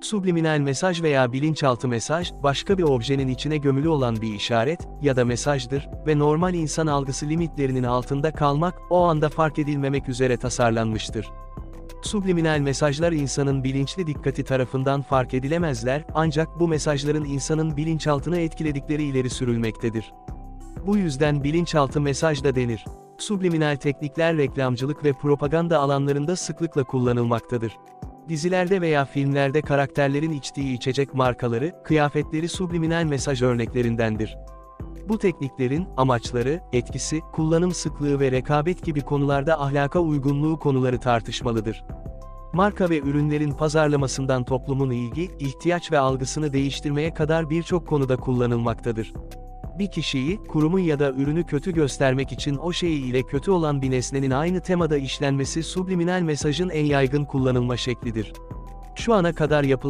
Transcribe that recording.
Subliminal mesaj veya bilinçaltı mesaj, başka bir objenin içine gömülü olan bir işaret ya da mesajdır ve normal insan algısı limitlerinin altında kalmak, o anda fark edilmemek üzere tasarlanmıştır. Subliminal mesajlar insanın bilinçli dikkati tarafından fark edilemezler, ancak bu mesajların insanın bilinçaltını etkiledikleri ileri sürülmektedir. Bu yüzden bilinçaltı mesaj da denir. Subliminal teknikler reklamcılık ve propaganda alanlarında sıklıkla kullanılmaktadır. Dizilerde veya filmlerde karakterlerin içtiği içecek markaları, kıyafetleri subliminal mesaj örneklerindendir. Bu tekniklerin, amaçları, etkisi, kullanım sıklığı ve rekabet gibi konularda ahlaka uygunluğu konuları tartışmalıdır. Marka ve ürünlerin pazarlamasından toplumun ilgi, ihtiyaç ve algısını değiştirmeye kadar birçok konuda kullanılmaktadır. Bir kişiyi, kurumu ya da ürünü kötü göstermek için o şeyi ile kötü olan bir nesnenin aynı temada işlenmesi subliminal mesajın en yaygın kullanılma şeklidir. Şu ana kadar yapılan